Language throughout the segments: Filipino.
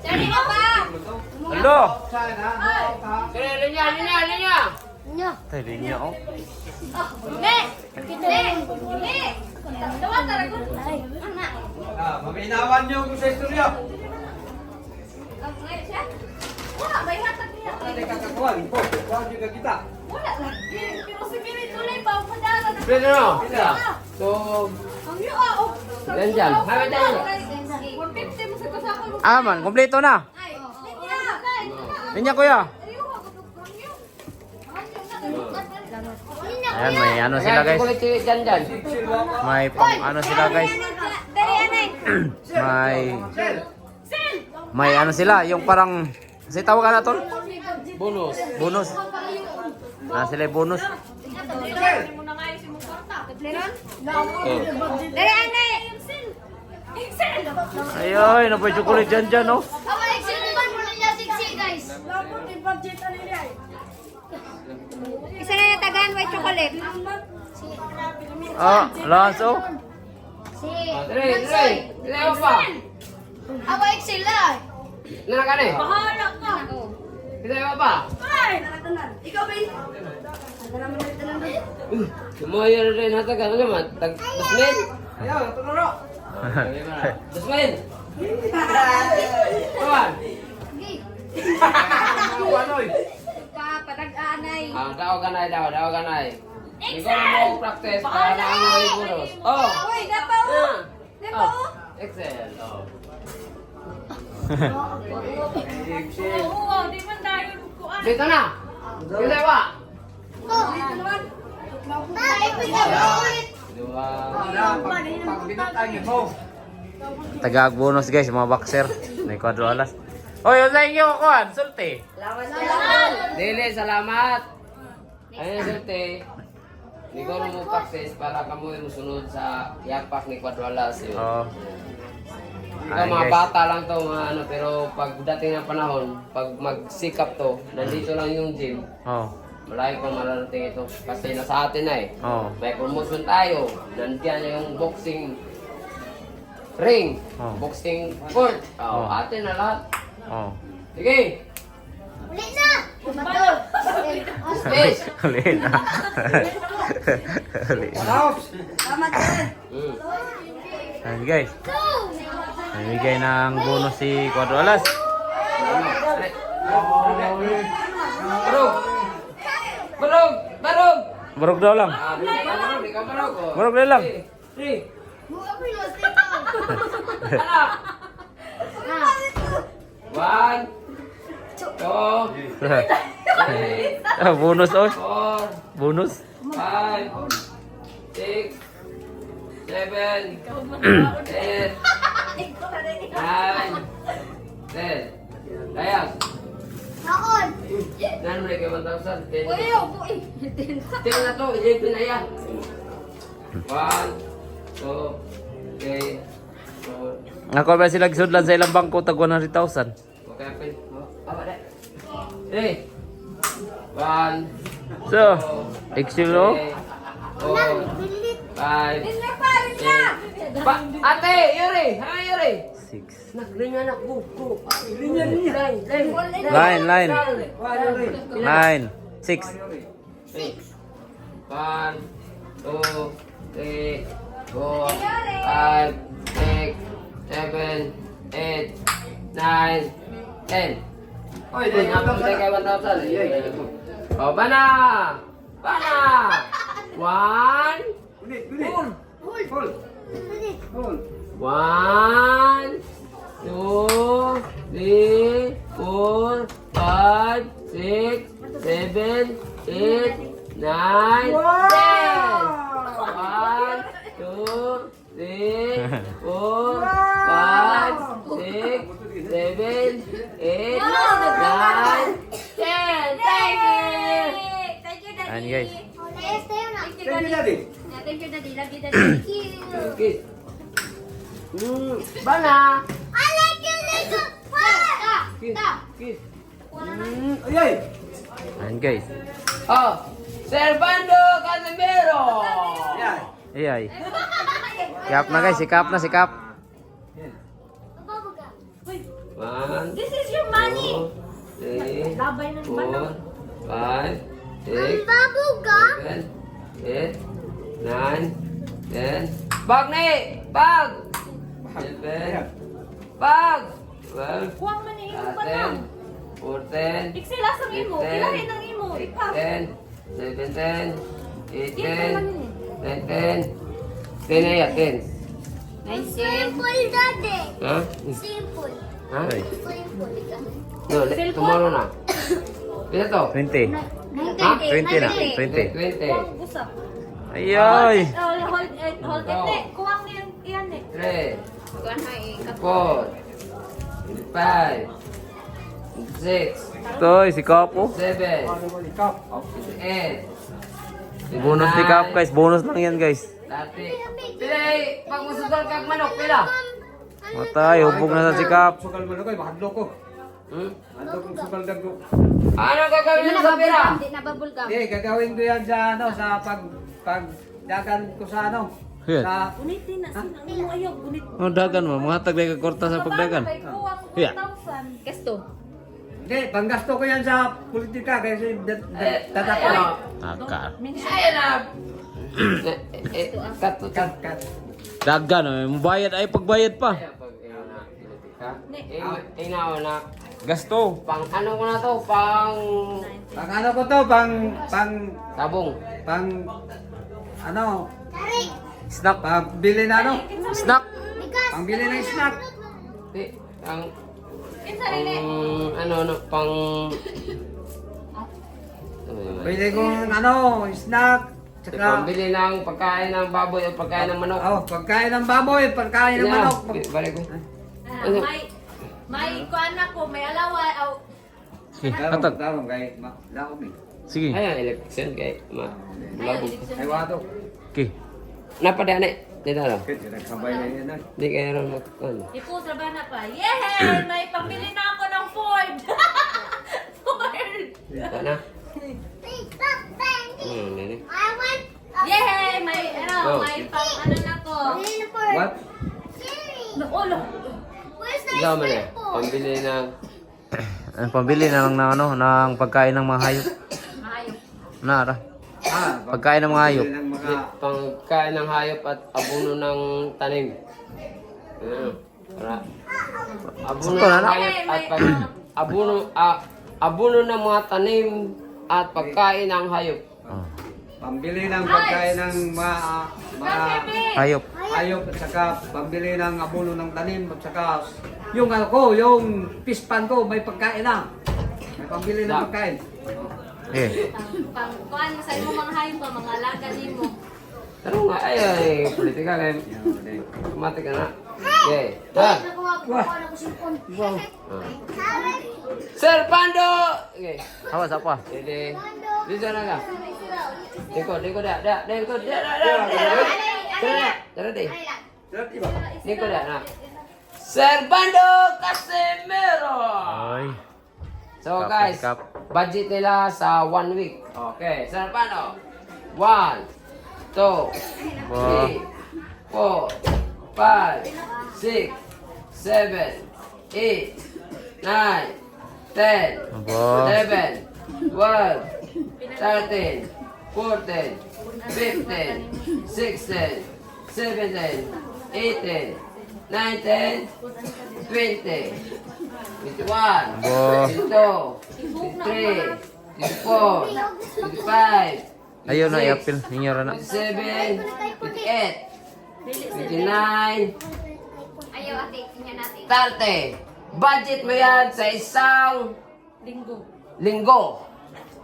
Jadi apa? Hello! Kaya, linya, linya, linya. Tay, linya oh. Nek, nek, nek. Dawa tara ko. Anak. Ah, maminawan niyo sa istorya. Ang ngayon siya. Wala, may hatag niya. Hindi kakakuha, po. Kuha juga kita. Wala lagi. Pero si Billy tuloy pa ang padala. Pwede no? So, Ang iyo ah. Yan dyan. Hawa dyan. 150 mo sa kasama mo. Ah, man, kompleto na. Linya. Linya kuya. Ayan, may ano sila guys. May pang ano sila guys. May may ano sila, yung parang si tawag na tol? Bonus. Bonus. Ah, sila yung bonus. Dari anay. Ayoy, na po yung chocolate dyan dyan, oh. Siksi guys. Isa na natagaan white chocolate. Ah, laso. Si Ah, Dire, dire. Dire mo pa. Ako Excel lang. Nana ka na eh. Bahala ka. Dire mo pa. Ay, ikaw ba? Sumayo na rin hatag ano naman. Tag Dusmin. Ayaw, ito Dusmin. Kawan. Ano, eh? Ka padag-anay. Ah, daw ganay daw, daw ganay. Ikaw mo practice para na ang mga bonus. Oh. Uy, dapaw. Ah. Dapaw. Oh. Excel. Oh. Oo, di man ko ah. Dito na. Dito ba? Pinag-ulit. Wala, pag, pag binatangin mo. Tagag bonus guys, mga boxer. May kwadro alas. Oy, sa inyo kuan, sulti. Dili, salamat. Ayun, sulte. Hindi ko mo practice para kamo mo sunod sa yapak ni Quadralas. Yun. Oh. Ay, mga guys. bata lang to, mga ano, pero pag dating ng panahon, pag magsikap to, nandito lang yung gym, Oh. Malayo pang mararating ito. Kasi nasa atin na eh. Oh. May promotion tayo. Nandiyan yung boxing ring, Oh. boxing court. Oh, Oh. atin na lahat. Oh. Sige! Ulit na. Bato. Space! Huli na. Huli na. House. Mm. Ayan guys. Namigay ng bonus si Kwadro alas. Barog! Daw lang. Barog, oh. Na lang. One, two, Ah, bonus oh. Bonus. five, six, seven, eight, nine, ten. Layas. Nakon. Nan mo kay 1,000. Ten. Uy, ako eh. Tingnan na to, ilipin na yan. One, two, three, four. Ako ba sila gisudlan sa ilang bangko tag 100,000. Okay. Oh, awa na. Three. One, So, excel oh. three, four, five, Dinner pa rin na. Pa, ate, Yuri! Ha, Yuri! 6. Naglinya na, go, go. Linya, linya. Line, line. Line, line. Line. 9. 6. Six. One, two, three, four, five, six, seven, eight, nine, ten. Oy, Uy, di napakita kay 1,000. Oh, bana! Bana! One, Ulit, ulit. full. Full. Full. One, two, three, four, five, six, seven, eight, nine, ten. One, two, three, four, five, six, seven, eight, nine, ten. Thank you. Thank you, Daddy. Ayan, guys. Yes, tayo na. Thank you, Daddy. Yeah, Thank you, Daddy. Love you, Daddy. Thank you. Mm, bana. I like you, little Stop. Kiss. Stop. Kiss. Mm, ay, ay. Ayan guys. Oh, Servando Casimiro. Yan. Ay, ay. Sikap na guys, sikap na, sikap. One, This is your money. three, four, five, six, seven, eight, nine, ten. Bag ni! Bag! Eleven, bag! Twelve, Kuwang man eh, imo thirteen, lang. fourteen, Iksila sa imo, ilahin ng imo. Ikaw. ten, seventeen, Give eighteen, naman yun nineteen, ten na yan, ten. Simple, Daddy. Ha? Simple. Ha? Simple. No, le- tomorrow na. Pila to? 20. Ha? 20 na, 20. Twenty. Kuwang gusa. Ay, ay. Hold it, hold it. eh. Kuwang niyan, iyan eh. Three. Four. Five. Six. Toy, sikap po. Seven. Eight. Bonus ni Kap guys, bonus lang yan guys. Thirty. Pila eh, pag musudol kag manok, pila? Matay, hubog na sa sikap. Sugal mo na ko, mahadlo ko. Hmm? Dagdo. Ano gagawin mo sa pira? Eh, gagawin ko yan sa ano, sa pag pag dagan ko sa ano. Yan. Sa Gunitin na, sinang imo ayaw, gunit. Oh, dagan mo, mga tagday ka korta sa pagdagan. Iya. 2,000. Gasto. Hindi, panggasto ko yan sa politika kasi Eh, tatak ko ano? Taka. Eh, eh, cut to cut. Kat, kat. Dagan, oh, mabayad ay pagbayad pa. Ino- Inaw na. Gasto. Pang ano ko na to? Pang Pang ano ko to, pang pang tabong. pang ano, Snack. pang bili na ano, Snack. pang bili ng snack. Di, ang Kinsa pang rin eh. ano no, pang ano yun? Pwede kong ano, snack. Tsaka, pambili ng pagkain ng baboy o pagkain ng manok. oh, pagkain ng baboy, pagkain ng manok. Balik ko. Ah, May, may kuan ako, may alawa. Oh, hatag. darong, kay ma, laom eh. Sige. Ayan, election kay ma. Labog. Ay, wato. Okay. Napada ni. Di na lang. Kaya nagsabay na yan ay. Di kaya rin mag... Ano? ipo sa bana pa. Yay! May pambili na ako ng Ford. Ford. Na. Ano, nene? I want Yay! May, ano, Oh. may pang ano na ko. What? No, ulo. Where's the Ikaw man eh. Pambili ng... Ang pambili na lang na ano, ng pagkain ng mga hayop. Ayok. Nara. Ah, Pagkain ng mga hayop. Ng mga, pangkain ng hayop at abono ng tanim. Ano? Para... Abono Sakto na ng hayop at pag... Abono... ah, abono ng mga tanim at pagkain ng hayop. Oh. pambili ng pagkain ng mga, mga! Hayop. hayop at saka pambili ng abono ng tanim at saka yung ano ko, yung pispan ko, may pagkain na. May pambili ng pagkain. Eh. Pang kuan mo sa imo mga hayop ba, mga alaga nimo. Pero nga, ay, ay, politika kay... Mati ka na. Okay. Ha? Ah. Sir Pando! Okay. Awas apa? Jadi, dito na ka. Diko, diko da, da, diko, da, da, da, da. Tara, tara, di. Diko da, na. Servando Casimiro! Ay. So Kap, guys, kap. budget nila sa one week. Okay, Servando. One, two, three, four, five, six, seven, eight, nine, ten, eleven, twelve, thirteen, fourteen, fifteen, sixteen, seventeen, eighteen, nineteen, twenty, twenty-one, Aba. twenty-two, twenty-three, twenty-four, twenty-five, Ayun na, 26, i-appeal. Ninyo na na. 27, 28, 29, Ayaw ate, tingnan natin. 30. Budget mo yan sa isang Linggo. linggo.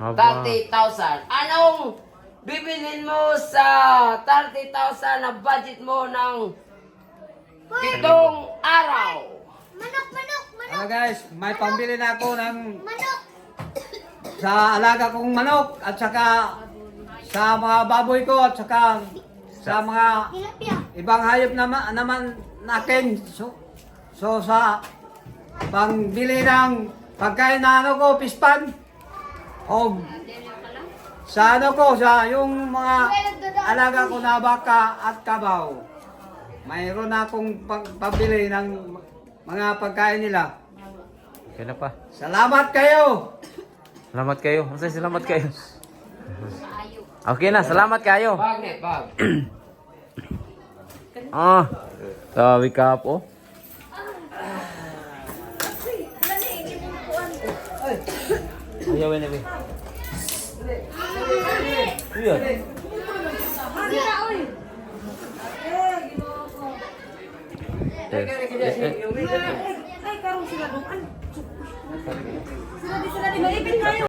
Aba. 30,000. Anong bibilin mo sa 30,000 na budget mo ng pitong araw? Manok, manok, manok, Ano guys, may pambili na ako ng manok. sa alaga kong manok at saka sa mga baboy ko at saka sa mga ibang hayop naman, naman natin. So, so sa pangbili ng pagkain na ano ko, pispan, o Sa ano ko, sa yung mga alaga ko na baka at kabaw. Mayroon akong pag- pabili ng mga pagkain nila. Okay na pa. Salamat kayo! Salamat kayo. Masay salamat kayo. Okay na, salamat kayo. Bag ne, bag. Ah. Sabi ka po. Ayaw na ba? Iya. Eh, eh, eh. Ay, karong sila doon. Sila di sila di malipit kayo.